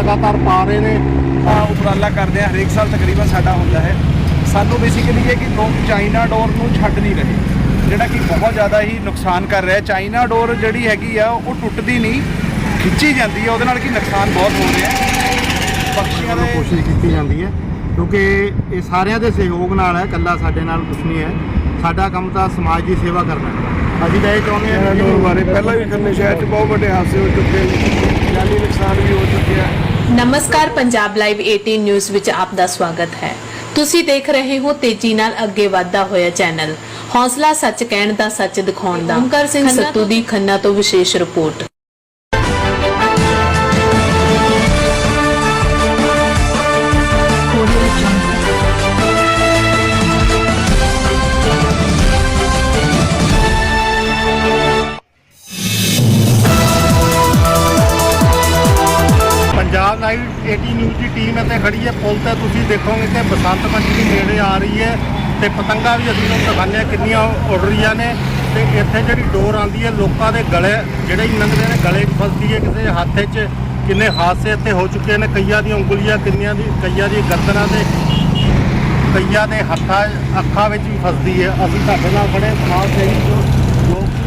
ਲਗਾਤਾਰ ਪਾ ਰਹੇ ਨੇ। ਆਪਾਂ ਉਪਰਾਲਾ ਕਰਦੇ ਆ ਹਰੇਕ ਸਾਲ ਤਕਰੀਬਨ ਸਾਡਾ ਹੁੰਦਾ ਹੈ। ਸਾਨੂੰ ਬੇਸਿਕਲੀ ਇਹ ਕਿ ਲੋਕ ਚਾਈਨਾ ਡੋਰ ਨੂੰ ਛੱਡ ਨਹੀਂ ਰਹੇ। ਜਿਹੜਾ ਕਿ ਬਹੁਤ ਜ਼ਿਆਦਾ ਹੀ ਨੁਕਸਾਨ ਕਰ ਰਿਹਾ ਚਾਈਨਾ ਡੋਰ ਜਿਹੜੀ ਹੈਗੀ ਆ ਉਹ ਟੁੱਟਦੀ ਨਹੀਂ ਖਿੱਚੀ ਜਾਂਦੀ ਹੈ ਉਹਦੇ ਨਾਲ ਕੀ ਨੁਕਸਾਨ ਬਹੁਤ ਹੋ ਰਿਹਾ ਹੈ। ਪਕਸ਼ੀਆਂ ਦੇ ਕੋਸ਼ਿਸ਼ ਕੀਤੀ ਜਾਂਦੀ ਹੈ ਕਿਉਂਕਿ ਇਹ ਸਾਰਿਆਂ ਦੇ ਸਹਿਯੋਗ ਨਾਲ ਹੈ ਇਕੱਲਾ ਸਾਡੇ ਨਾਲ ਕੁਝ ਨਹੀਂ ਹੈ। ਸਾਡਾ ਕੰਮ ਤਾਂ ਸਮਾਜ ਦੀ ਸੇਵਾ ਕਰਨਾ ਹੈ। ਅਸੀਂ ਤਾਂ ਇਹ ਚਾਹੁੰਦੇ ਹਾਂ ਕਿ ਬਾਰੇ ਪਹਿਲਾਂ ਵੀ ਖੰਨੇ ਸ਼ਹਿਰ 'ਚ ਬਹੁਤ ਵੱਡੇ ਹਾਦਸੇ ਹੋ ਚੁੱਕੇ ਨੇ। ਜਾਨੀ ਨੁਕਸਾਨ ਵੀ ਹੋ ਚੁੱਕਿਆ। ਨਮਸਕਾਰ ਪੰਜਾਬ ਲਾਈਵ 18 ਨਿਊਜ਼ ਵਿੱਚ ਆਪ ਦਾ ਸਵਾਗਤ ਹੈ। ਤੁਸੀਂ ਦੇਖ ਰਹੇ ਹੋ ਤੇਜ਼ੀ ਨਾਲ ਅੱਗੇ ਵਧਦਾ ਹੋਇਆ ਚੈਨਲ। ਹੌਸਲਾ ਸੱਚ ਕਹਿਣ ਦਾ ਸੱਚ ਦਿਖਾਉਣ ਦਾ। ਓਮਕਾਰ ਸਿੰਘ ਸੱਤੂ ਦੀ ਖੰਨਾ ਤੋਂ ਵਿਸ਼ੇਸ਼ ਰਿਪੋਰਟ। ਲਾਈਵ 18 ਨਿਊਜ਼ ਦੀ ਟੀਮ ਇੱਥੇ ਖੜੀ ਹੈ, ਪੁਲ ਤੇ ਤੁਸੀਂ ਦੇਖੋਗੇ ਕਿ ਬਸੰਤ ਪੰਚਮੀ ਨੇੜੇ ਆ ਰਹੀ ਹੈ ਤੇ ਪਤੰਗਾਂ ਵੀ ਅਸੀਂ ਤੁਹਾਨੂੰ ਦਿਖਾਉਂਦੇ ਹਾਂ ਕਿੰਨੀਆਂ ਉੱਡ ਰਹੀਆਂ ਨੇ ਤੇ ਇੱਥੇ ਜਿਹੜੀ ਡੋਰ ਆਉਂਦੀ ਹੈ, ਲੋਕਾਂ ਦੇ ਗਲੇ ਜਿਹੜੇ ਹੀ ਲੰਘਦੇ ਨੇ, ਗਲੇ 'ਚ ਫਸਦੀ ਹੈ ਕਿਸੇ ਦੇ ਹੱਥ 'ਚ, ਕਿੰਨੇ ਹਾਦਸੇ ਇੱਥੇ ਹੋ ਚੁੱਕੇ ਨੇ, ਕਈਆਂ ਦੀਆਂ ਉਂਗਲੀਆਂ ਕਿੰਨੀਆਂ ਦੀ, ਕਈਆਂ ਦੀ ਗਰਦਨਾਂ ਤੇ, ਕਈਆਂ ਦੇ ਹੱਥਾਂ, ਅੱਖਾਂ ਵਿੱਚ ਵੀ ਫਸਦੀ ਹੈ। ਅਸੀਂ ਤੁਹਾਡੇ ਨਾਲ ਖੜੇ ਸਮਾਜ ਸੇਵੀ ਜੋ ਲੋਕ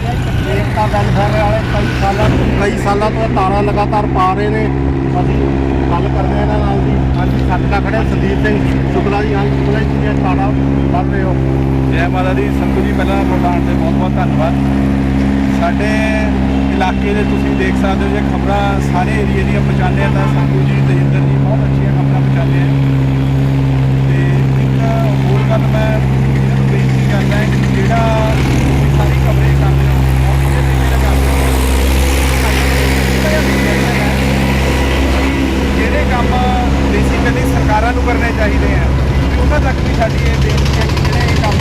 ਕਰ ਵੈਲਫੇਅਰ ਵਾਲੇ, ਕਈ ਸਾਲਾਂ ਕਈ ਸਾਲਾਂ ਤੋਂ ਇਹ ਤਾਰਾਂ ਲਗਾਤਾਰ ਪਾ ਰਹੇ ਨੇ। ਅਸੀਂ ਗੱਲ ਕਰਦੇ ਹਾਂ ਇਹਨਾਂ ਨਾਲ ਜੀ ਹਾਂਜੀ ਸਾਡੇ ਸੰਦੀਪ ਸਿੰਘ, ਸ਼ੁਕਲਾ ਜੀ, ਹਾਂ, ਸ਼ੁਕਲਾ ਜੀ, ਤੁਸੀਂ ਇਹ ਤਾਰਾਂ ਰਹੇ ਹੋ। ਜੈ ਮਾਤਾ ਦੀ, ਸੰਤੂ ਜੀ, ਪਹਿਲਾਂ ਪ੍ਰਧਾਨ ਤੇ ਬਹੁਤ ਬਹੁਤ ਧੰਨਵਾਦ। ਸਾਡੇ ਇਲਾਕੇ ਦੇ ਤੁਸੀਂ ਦੇਖ ਸਕਦੇ ਹੋ ਜੇ ਖਬਰਾਂ ਸਾਰੇ ਏਰੀਏ ਦੀਆਂ ਪਹੁੰਚਾਉਂਦੇ ਆ ਤਾਂ ਸੰਤੂ ਜੀ ਤੇਜਿੰਦਰ ਜੀ ਬਹੁਤ ਅੱਛੀਆਂ ਖਬਰਾਂ ਪਹੁੰਚਾਉਂਦੇ ਆ। ਤੇ ਇੱਕ ਹੋਰ ਗੱਲ ਮੈਂ ਬੇਨਤੀ ਕਰਦਾ ਕਿ ਜਿਹੜਾ ਤੁਸੀਂ ਸਾਰੀ ਖਬਰੇ ਕਰਦੇ ਹੋ ਬਹੁਤ ਵਧੀਆ ਤਰੀਕੇ ਨਾਲ ਕਰਦੇ ਹੋ ਸਾਡੀ ਬੇਨਤੀ ਹੈ ਜਿਹੜੇ ਕੰਮ ਬੇਸਿਕਲੀ ਸਰਕਾਰਾਂ ਨੂੰ ਕਰਨੇ ਚਾਹੀਦੇ ਆ ਤੇ ਉਹਨਾਂ ਤੱਕ ਵੀ ਸਾਡੀ ਇਹ ਬੇਨਤੀ ਹੈ ਕਿ ਜਿਹੜੇ ਇਹ ਕੰਮ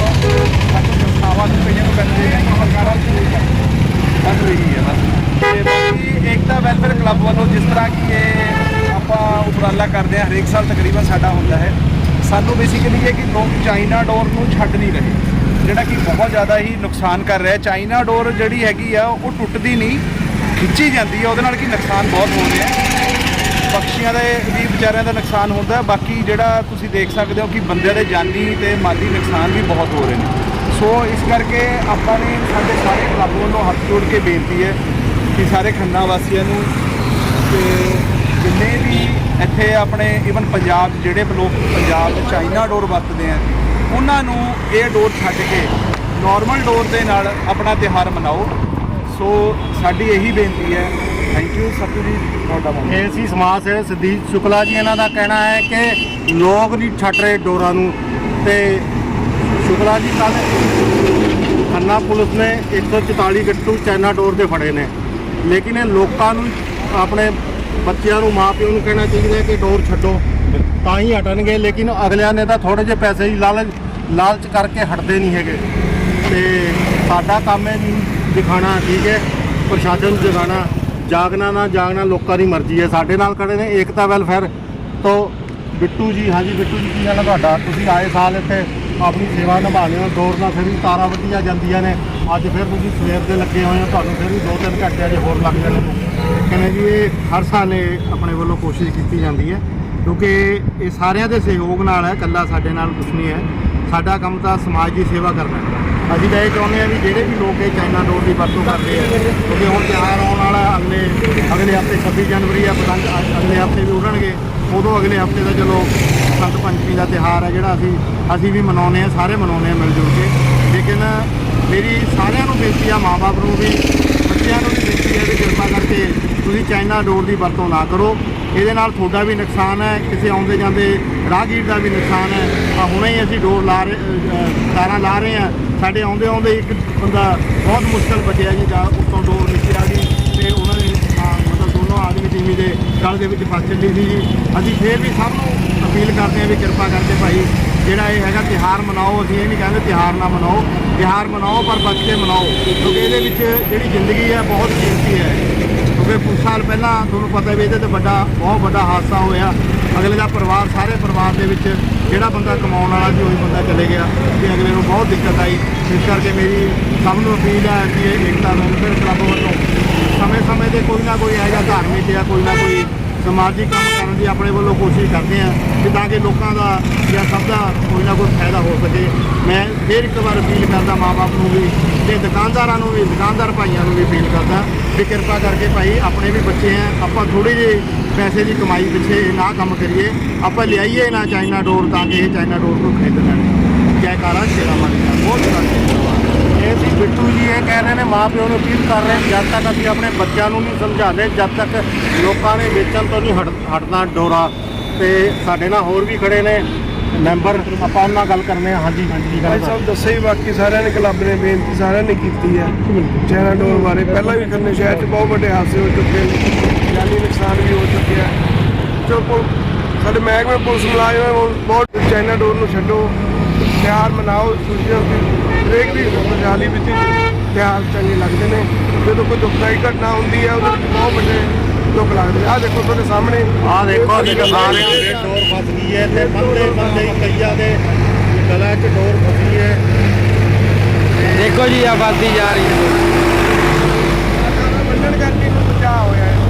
ਸਾਨੂੰ ਸੰਸਥਾਵਾਂ ਨੂੰ ਕਈਆਂ ਨੂੰ ਕਰਨੇ ਚਾਹੀਦੇ ਸਰਕਾਰਾਂ ਨੂੰ ਜ਼ਰੂਰ ਕਰਨੀ ਬਸ ਇਹੀ ਹੈ ਬਸ ਤੇ ਬਾਕੀ ਏਕਤਾ ਵੈਲਫੇਅਰ ਕਲੱਬ ਵੱਲੋਂ ਜਿਸ ਤਰ੍ਹਾਂ ਕਿ ਇਹ ਆਪਾਂ ਉਪਰਾਲਾ ਕਰਦੇ ਆ ਹਰੇਕ ਸਾਲ ਤਕਰੀਬਨ ਸਾਡਾ ਹੁੰਦਾ ਹੈ। ਸਾਨੂੰ ਬੇਸਿਕਲੀ ਇਹ ਕਿ ਲੋਕ ਚਾਈਨਾ ਡੋਰ ਨੂੰ ਛੱਡ ਨਹੀਂ ਰਹੇ। ਜਿਹੜਾ ਕਿ ਬਹੁਤ ਜ਼ਿਆਦਾ ਹੀ ਨੁਕਸਾਨ ਕਰ ਰਿਹਾ ਚਾਈਨਾ ਡੋਰ ਜਿਹੜੀ ਹੈਗੀ ਆ, ਉਹ ਟੁੱਟਦੀ ਨਹੀਂ, ਖਿੱਚੀ ਜਾਂਦੀ ਹੈ ਉਹਦੇ ਨਾਲ ਕੀ ਨੁਕਸਾਨ ਬਹੁਤ ਹੋ ਰਿਹਾ ਪਕਸ਼ੀਆਂ ਦੇ ਵੀ ਵਿਚਾਰਿਆਂ ਦਾ ਨੁਕਸਾਨ ਹੁੰਦਾ ਹੈ। ਬਾਕੀ ਜਿਹੜਾ ਤੁਸੀਂ ਦੇਖ ਸਕਦੇ ਹੋ ਕਿ ਬੰਦਿਆਂ ਦੇ ਜਾਨੀ ਤੇ ਮਾਲੀ ਨੁਕਸਾਨ ਵੀ ਬਹੁਤ ਹੋ ਰਹੇ ਨੇ। ਸੋ ਇਸ ਕਰਕੇ ਆਪਾਂ ਨੇ ਸਾਡੇ ਸਾਰੇ ਕਲੱਬ ਵੱਲੋਂ ਹੱਥ ਜੋੜ ਕੇ ਬੇਨਤੀ ਹੈ ਕਿ ਸਾਰੇ ਖੰਨਾ ਵਾਸੀਆਂ ਨੂੰ ਤੇ ਜਿੰਨੇ ਵੀ ਇੱਥੇ ਆਪਣੇ ਇਵਨ ਪੰਜਾਬ 'ਚ ਜਿਹੜੇ ਲੋਕ ਪੰਜਾਬ 'ਚ ਚਾਈਨਾ ਡੋਰ ਵਰਤਦੇ ਆ, ਉਹਨਾਂ ਨੂੰ ਇਹ ਡੋਰ ਛੱਡ ਕੇ ਨਾਰਮਲ ਡੋਰ ਦੇ ਨਾਲ ਆਪਣਾ ਤਿਉਹਾਰ ਮਨਾਓ। ਸੋ ਸਾਡੀ ਇਹੀ ਬੇਨਤੀ ਹੈ। ਥੈਂਕ ਯੂ ਸਤਿ ਜੀ, ਤੁਹਾਡਾ ਬਹੁਤ ਇਹ ਸੀ ਸਮਾਜ ਸੇਵਕ ਸੰਦੀਪ ਸ਼ੁਕਲਾ ਜੀ, ਇਹਨਾਂ ਦਾ ਕਹਿਣਾ ਹੈ ਕਿ ਲੋਕ ਨਹੀਂ ਛੱਡ ਰਹੇ ਡੋਰਾਂ ਨੂੰ। ਤੇ ਸ਼ੁਕਲਾ ਜੀ ਕੱਲ ਖੰਨਾ ਪੁਲਿਸ ਨੇ 144 ਗੱਟੂ ਚਾਈਨਾ ਡੋਰ ਦੇ ਫੜੇ ਨੇ। ਲੇਕਿਨ ਇਹ ਲੋਕਾਂ ਨੂੰ ਆਪਣੇ ਬੱਚਿਆਂ ਨੂੰ ਮਾਪਿਆਂ ਨੂੰ ਕਹਿਣਾ ਚਾਹੀਦਾ ਕਿ ਡੋਰ ਛੱਡੋ। ਤਾਂ ਹੀ ਹਟਣਗੇ, ਲੇਕਿਨ ਅਗਲਿਆਂ ਨੇ ਤਾਂ ਥੋੜੇ ਜਿਹੇ ਪੈਸੇ ਹੀ ਲਾਲਚ ਲਾਲਚ ਕਰਕੇ ਹਟਦੇ ਨਹੀਂ ਹੈਗੇ। ਤੇ ਸਾਡਾ ਕੰਮ ਹੈ ਦਿਖਾਣਾ ਠੀਕ ਹੈ, ਪ੍ਰਸ਼ਾਸਨ ਨੂੰ ਜਗਾਉਣਾ ਜਾਗਣਾ ਨਾ ਜਾਗਣਾ, ਲੋਕਾਂ ਦੀ ਮਰਜ਼ੀ ਹੈ। ਸਾਡੇ ਨਾਲ ਖੜੇ ਨੇ ਏਕਤਾ ਵੈਲਫੇਅਰ ਤੋਂ ਬਿੱਟੂ ਜੀ। ਹਾਂਜੀ ਬਿੱਟੂ ਜੀ, ਕੀ ਹਾਲ ਹੈ ਤੁਹਾਡਾ? ਤੁਸੀਂ ਆਏ ਸਾਲ ਇੱਥੇ, ਆਪਣੀ ਸੇਵਾ ਨਿਭਾਉਂਦੇ ਹੋ ਦੌੜ ਨਾਲ ਫਿਰ ਵੀ ਤਾਰਾਂ ਵੱਢੀਆਂ ਜਾਂਦੀਆਂ ਨੇ। ਅੱਜ ਫਿਰ ਤੁਸੀਂ ਸਵੇਰ ਦੇ ਲੱਗੇ ਹੋਏ ਹੋ, ਤੁਹਾਨੂੰ ਫਿਰ ਵੀ 2-3 ਘੰਟੇ ਅਜੇ ਹੋਰ ਲੱਗ ਜਾਣੇ ਨੇ ਕਹਿੰਦੇ ਜੀ ਇਹ ਹਰ ਸਾਲ ਇਹ ਆਪਣੇ ਵੱਲੋਂ ਕੋਸ਼ਿਸ਼ ਕੀਤੀ ਜਾਂਦੀ ਹੈ, ਕਿਉਂਕਿ ਇਹ ਸਾਰਿਆਂ ਦੇ ਸਹਿਯੋਗ ਨਾਲ ਹੈ, ਇਕੱਲਾ ਸਾਡੇ ਨਾਲ ਕੁਝ ਨਹੀਂ ਹੈ। ਸਾਡਾ ਕੰਮ ਤਾਂ ਸਮਾਜ ਦੀ ਸੇਵਾ ਕਰਨਾ ਹੈ। ਅਸੀਂ ਤਾਂ ਇਹ ਚਾਹੁੰਦੇ ਹਾਂ ਵੀ ਜਿਹੜੇ ਵੀ ਲੋਕ ਇਹ ਚਾਈਨਾ ਡੋਰ ਦੀ ਵਰਤੋਂ ਕਰਦੇ ਆ, ਕਿਉਂਕਿ ਹੁਣ ਤਿਉਹਾਰ ਆਉਣ ਵਾਲਾ ਅਗਲੇ ਅਗਲੇ ਹਫ਼ਤੇ 26 ਜਨਵਰੀ ਆ, ਪਤੰਗ ਅ- ਅਗਲੇ ਹਫ਼ਤੇ ਵੀ ਉਡਣਗੇ। ਉਦੋਂ ਅਗਲੇ ਹਫ਼ਤੇ ਦਾ ਚਲੋ ਸੰਤ ਪੰਚਮੀ ਦਾ ਤਿਉਹਾਰ ਹੈ ਜਿਹੜਾ ਅਸੀਂ ਅਸੀਂ ਵੀ ਮਨਾਉਂਦੇ ਆ ਸਾਰੇ ਮਨਾਉਂਦੇ ਆ ਮਿਲ ਜੁਲ ਕੇ। ਲੇਕਿਨ ਮੇਰੀ ਸਾਰਿਆਂ ਨੂੰ ਬੇਨਤੀ ਆ ਮਾਪੇ ਨੂੰ ਵੀ ਬੱਚਿਆਂ ਨੂੰ ਵੀ ਬੇਨਤੀ ਹੈ ਵੀ ਕਿਰਪਾ ਕਰਕੇ ਤੁਸੀਂ ਚਾਈਨਾ ਡੋਰ ਦੀ ਵਰਤੋਂ ਨਾ ਕਰੋ। ਇਹਦੇ ਨਾਲ ਤੁਹਾਡਾ ਵੀ ਨੁਕਸਾਨ ਹੈ, ਕਿਸੇ ਆਉਂਦੇ ਜਾਂਦੇ ਰਾਹਗੀਰ ਦਾ ਵੀ ਨੁਕਸਾਨ ਹੈ। ਆ ਹੁਣੇ ਹੀ ਅਸੀਂ ਡੋਰ ਲਾ ਰਹੇ ਤਾਰਾਂ ਲਾ ਰਹੇ ਆ ਸਾਡੇ ਆਉਂਦੇ ਆਉਂਦੇ ਇੱਕ ਬੰਦਾ ਬਹੁਤ ਮੁਸ਼ਕਲ ਬਚਿਆ ਜੀ, ਜਾਂ ਉੱਤੋਂ ਡੋਰ ਨੀਚੇ ਆ ਗਈ ਤੇ ਉਹਨਾਂ ਦੇ ਮਤਲਬ ਦੋਨੋਂ ਆਦਮੀ ਟੀਵੀ ਦੇ ਗਲ ਦੇ ਵਿੱਚ ਫਸ ਚੱਲੀ ਸੀ ਜੀ। ਅਸੀਂ ਫੇਰ ਵੀ ਸਭ ਨੂੰ ਅਪੀਲ ਕਰਦੇ ਹਾਂ ਵੀ ਕਿਰਪਾ ਕਰਕੇ ਭਾਈ, ਜਿਹੜਾ ਇਹ ਹੈਗਾ ਤਿਹਾਰ ਮਨਾਓ। ਅਸੀਂ ਇਹ ਨਹੀਂ ਕਹਿੰਦੇ ਤਿਹਾਰ ਨਾ ਮਨਾਓ। ਤਿਹਾਰ ਮਨਾਓ, ਪਰ ਬਚ ਕੇ ਮਨਾਓ। ਕਿਉਂਕਿ ਇਹਦੇ ਵਿੱਚ ਜਿਹੜੀ ਜ਼ਿੰਦਗੀ ਹੈ, ਬਹੁਤ ਕੀਮਤੀ ਹੈ। ਕਿਉਂਕਿ ਕੁਝ ਸਾਲ ਪਹਿਲਾਂ ਤੁਹਾਨੂੰ ਪਤਾ ਵੀ ਇਹਦੇ ਤੇ ਵੱਡਾ, ਬਹੁਤ ਵੱਡਾ ਹਾਦਸਾ ਹੋਇਆ। ਅਗਲੇ ਦਾ ਪਰਿਵਾਰ, ਸਾਰੇ ਪਰਿਵਾਰ ਦੇ ਵਿੱਚ ਜਿਹੜਾ ਬੰਦਾ ਕਮਾਉਣ ਵਾਲਾ ਸੀ, ਉਹੀ ਬੰਦਾ ਚਲੇ ਗਿਆ ਤੇ ਅਗਲੇ ਨੂੰ ਬਹੁਤ ਦਿੱਕਤ ਆਈ। ਇਸ ਕਰਕੇ ਮੇਰੀ ਸਭ ਨੂੰ ਅਪੀਲ ਹੈ ਕਿ ਇਹ ਏਕਤਾ ਵੈਲਫੇਅਰ ਕਲੱਬ ਵੱਲੋਂ ਸਮੇਂ ਸਮੇਂ ਤੇ ਕੋਈ ਨਾ ਕੋਈ ਇਹੋ ਜਿਹਾ ਧਾਰਮਿਕ ਜਾਂ ਕੋਈ ਨਾ ਕੋਈ ਸਮਾਜਿਕ ਕੰਮ ਕਰਨ ਦੀ ਆਪਣੇ ਵੱਲੋਂ ਕੋਸ਼ਿਸ਼ ਕਰਦੇ ਹਾਂ ਕਿ ਤਾਂ ਕਿ ਲੋਕਾਂ ਦਾ ਜਾਂ ਸਭ ਦਾ ਨਾ ਕੋਈ ਫਾਇਦਾ ਹੋ ਸਕੇ। ਮੈਂ ਫਿਰ ਇੱਕ ਵਾਰ ਅਪੀਲ ਕਰਦਾ ਮਾਪੇ ਨੂੰ ਵੀ ਤੇ ਦੁਕਾਨਦਾਰਾਂ ਨੂੰ ਵੀ, ਦੁਕਾਨਦਾਰ ਭਾਈਆਂ ਨੂੰ ਵੀ ਅਪੀਲ ਕਰਦਾ ਵੀ ਕਿਰਪਾ ਕਰਕੇ ਭਾਈ ਆਪਣੇ ਵੀ ਬੱਚੇ ਆ ਆਪਾਂ ਥੋੜੀ ਜਿਹੀ ਪੈਸੇ ਦੀ ਕਮਾਈ ਪਿੱਛੇ ਨਾ ਕੰਮ ਕਰੀਏ। ਆਪਾਂ ਲਿਆਈਏ ਨਾ ਚਾਈਨਾ ਡੋਰ ਤਾਂ ਕਿ ਇਹ ਚਾਈਨਾ ਡੋਰ ਨੂੰ ਖਰੀਦ ਲੈਣ ਜੈਕਾਰਾ ਸ਼ੇਰਾ ਮਾਰੀ ਦਾ ਬਹੁਤ ਧੰਨਵਾਦ। ਇਹ ਸੀ ਬਿੱਟੂ ਜੀ ਇਹ ਕਹਿ ਰਹੇ ਨੇ, ਮਾਂ ਪਿਓ ਨੂੰ ਅਪੀਲ ਕਰ ਰਹੇ ਜਦ ਤੱਕ ਅਸੀਂ ਆਪਣੇ ਬੱਚਿਆਂ ਨੂੰ ਨਹੀਂ ਸਮਝਾਉਂਦੇ, ਜਦ ਤੱਕ ਲੋਕਾਂ ਨੇ ਵੇਚਣ ਤੋਂ ਨਹੀਂ ਹਟ- ਹਟਣਾ ਡੋਰਾ। ਤੇ ਸਾਡੇ ਨਾਲ ਹੋਰ ਵੀ ਖੜੇ ਨੇ। ਮੈਂਬਰ ਆਪਾਂ ਉਹਨਾਂ ਨਾਲ ਗੱਲ ਕਰਨੇ ਆ। ਹਾਂਜੀ ਭਾਈ ਸਾਹਿਬ ਦੱਸਿਆ ਹੀ ਬਾਕੀ ਸਾਰਿਆਂ ਨੇ ਕਲੱਬ ਨੇ ਬੇਨਤੀ ਸਾਰਿਆਂ ਨੇ ਕੀਤੀ ਹੈ ਚੈਨਾ ਡੋਰ ਬਾਰੇ ਪਹਿਲਾਂ ਵੀ ਖੰਨੇ ਸ਼ਹਿਰ 'ਚ ਬਹੁਤ ਵੱਡੇ ਹਾਦਸੇ ਹੋ ਚੁੱਕੇ ਨੇ। ਜਾਨੀ ਨੁਕਸਾਨ ਵੀ ਹੋ ਚੁੱਕਿਆ ਚਲੋ ਸਾਡੇ ਮਹਿਕਮੇ ਪੁਲਿਸ ਮੁਲਾਜ਼ਮ ਬਹੁਤ ਚੈਨਾ ਡੋਰ ਨੂੰ ਛੱਡੋ। ਤਿਉਹਾਰ ਮਨਾਓ ਖੁਸ਼ੀਆਂ ਦੀ ਹਰੇਕ ਦੀ ਖੁਸ਼ਹਾਲੀ ਵਿੱਚ ਤਿਉਹਾਰ ਚੰਗੇ ਲੱਗਦੇ ਨੇ। ਜਦੋਂ ਕੋਈ ਦੁਖਦਾਈ ਘਟਨਾ ਹੁੰਦੀ ਹੈ ਉਹਦੇ ਵਿੱਚ ਬਹੁਤ ਵੱਡੇ ਲੋਕ ਲੱਗਦੇ ਆ ਦੇਖੋ ਤੁਹਾਡੇ ਸਾਹਮਣੇ। ਆ ਦੇਖੋ ਜੀ ਕਿਸਾਨ ਡੋਰ ਫਸ ਗਈ ਹੈ ਤੇ ਬੰਦੇ ਬੰਦੇ ਕਈਆਂ ਦੇ ਗਲਾ 'ਚ ਡੋਰ ਫਸੀ ਹੈ। ਦੇਖੋ ਜੀ ਆਬਾਦੀ ਜਾ ਰਹੀ ਹੈ। ਮੰਨਣ ਕਰਕੇ ਨੂੰ ਬਚਾਅ ਹੋਇਆ ਹੈ।